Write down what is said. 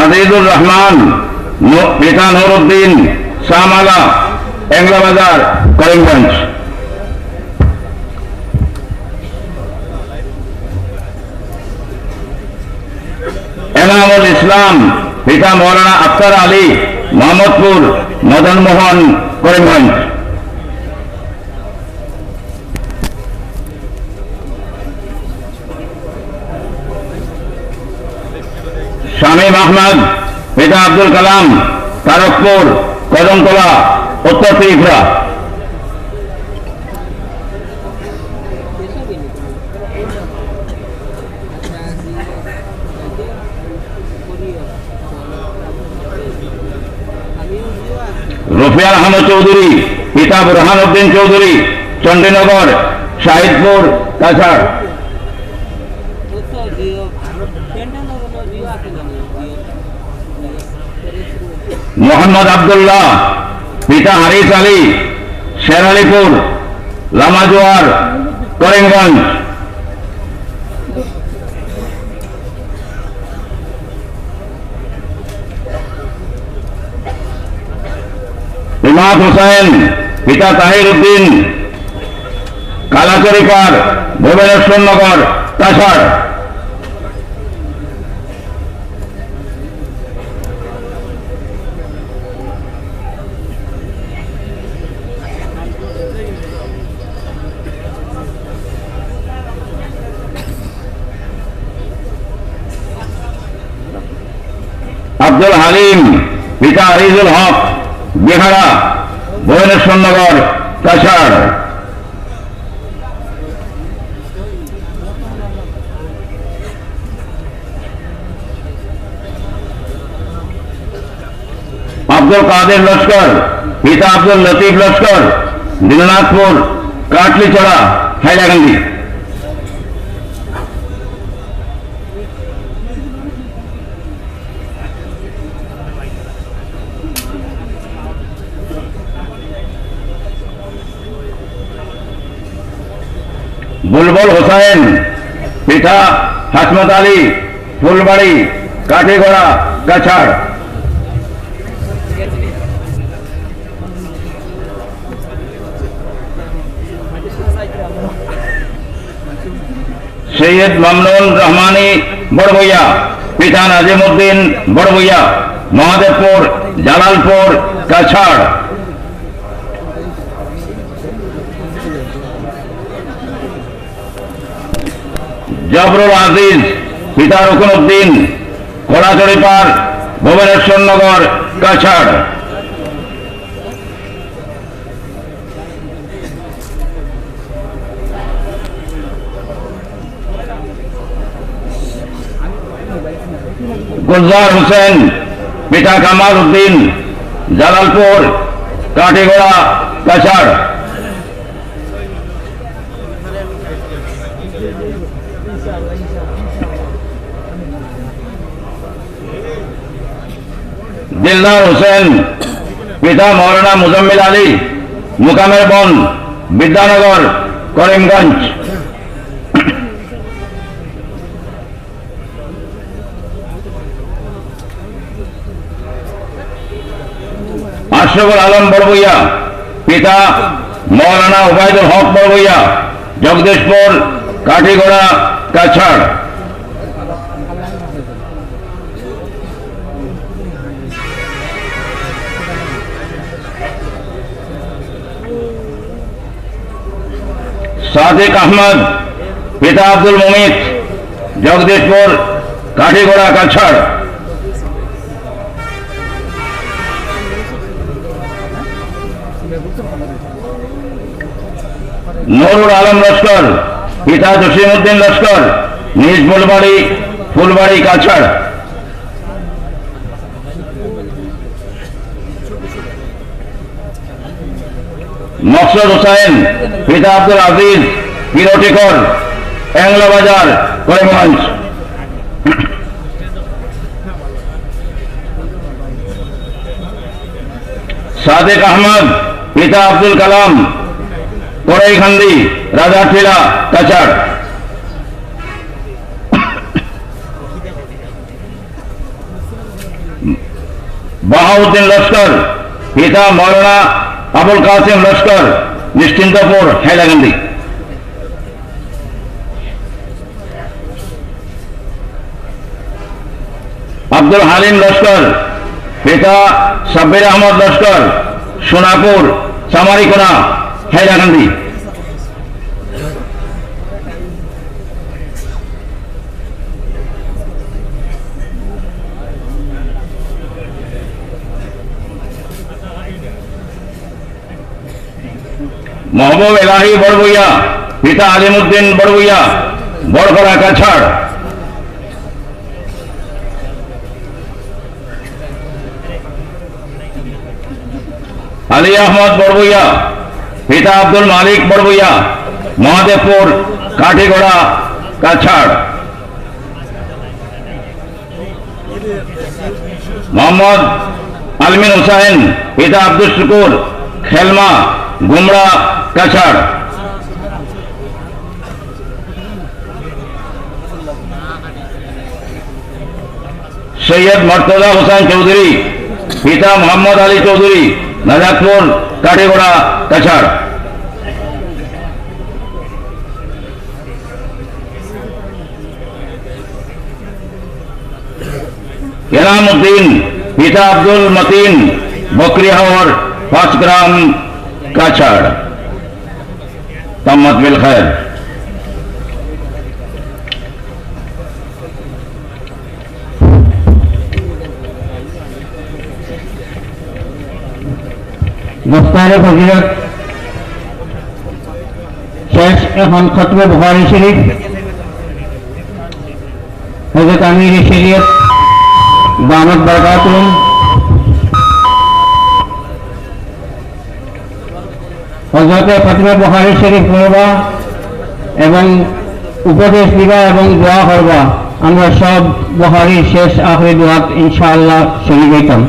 আজিজুর রহমান পিতা নুরুদ্দিন, শাহমালা, এংলাবাজার, করিমগঞ্জ। এনামুল ইসলাম, পিতা মৌলানা আক্তার আলী, মোহাম্মদপুর, মদনমোহন, করিমগঞ্জ। শামীম আহমদ পিতা আব্দুল কালাম, তারকপুর, কদমতলা, উত্তর ত্রিপুরা। রফিয়ার আহমদ চৌধুরী পিতা বুরহান উদ্দিন চৌধুরী, চণ্ডীনগর, শাহিদপুর, কাছাড়। মোহাম্মদ আবদুল্লাহ, পিতা হারিস আলী শেরালিপুর লামাজোয়ার করিমগঞ্জ। ইমাদ হোসেন, পিতা তাহির উদ্দিন, কালাচরিকার, ভুবনেশ্বর নগর কাছাড় আব্দুল হালিম, পিতা আরিজুল হক, বিহারা ভুবনেশ্বর নগর কাছাড়। আব্দুল কাদের লস্কর, পিতা আব্দুল লতিফ লস্কর, দীননাথপুর কাটলিচড়া হাইলাকান্দি। বুলবুল হোসেন, পিঠা, হাসমত আলী, ফুলবাড়ি, কাঠিগড়া, কাছাড়। সৈয়দ মামনুন রহমানি বড়বইয়া পিতা নাজিমুদ্দিন বড়বইয়া মহাদেবপুর, জালালপুর, কাছাড়। জবরুল আজিজ, পিতা রুকন উদ্দিন খোলাচড়িপার ভুবনেশ্বর নগর, কাছাড়। গুলজার হোসেন, পিতা কামাল উদ্দিন, জালালপুর, কাঠিগোড়া, কাছাড়। দিলদার হোসেন, পিতা মৌলানা মুজম্মিল আলী, মুকামের বন, বিদ্যানগর, করিমগঞ্জ। আশরফুল আলম বড়বইয়া পিতা মৌলানা ওবায়দুল হক বড়বইয়া জগদীশপুর কাঠিগোড়া কাছাড় সাদিক আহমদ পিতা আব্দুল মমিত জগদীশপুর কাঠিগোড়া কাছাড় নুরুল আলম লস্কর। পিতা জসিমউদ্দিন লস্কর, নিজ ফুলবাড়ি ফুলবাড়ি কাছাড় মকসদ হোসাইন পিতা আব্দুল আজিজ কিরটিকর এংলা বাজার করিমগঞ্জ। সাদেক আহমদ, পিতা আব্দুল কালাম কড়াইখান্দি রাজাঠিলা কাছাড় বাহাউদ্দিন লস্কর, পিতা মৌলানা আবুল কাসিম লস্কর, নিশ্চিন্তপুর, হাইলাকান্দি। আব্দুল হালিম লস্কর, পিতা সাব্বির আহমদ লস্কর, সোনাপুর চামারিকোনা হাইলাকান্দি মোহাম্মদ এলাহি বড়বইয়া পিতা আলিমুদ্দিন বড়বইয়া বড়খরা কাছাড়। আলী আহমদ বড়বইয়া পিতা আব্দুল মালিক বড়বইয়া, মহাদেবপুর, কাঠিগড়া, কাছাড়। মোহাম্মদ আলমিন হুসাইন পিতা আব্দুল শুকুর, খেলমা, গুমরা, কাছাড়। সৈয়দ মর্তজা হোসেন চৌধুরী, পিতা মোহাম্মদ আলী চৌধুরী, নাজাদপুর কাঠিগোড়া কাছাড় এনাম উদ্দিন পিতা আব্দুল মতিন বকরিহাওয়ার পাঁচ গ্রাম কাছাড় তাম্মাত বিল মুখতারে ফজিলত। শেষ এখন খতমে বুখারি শরীফ। হজরত আমির শরীয়ত দামদ বরকাতুম হজরতে খতমে বুখারি শরীফ পড়বা এবং উপদেশ দিবা এবং দোয়া করবা। আমরা সব বুখারির শেষ, আখরি দোয়া ইনশাআল্লাহ শুনি গেতাম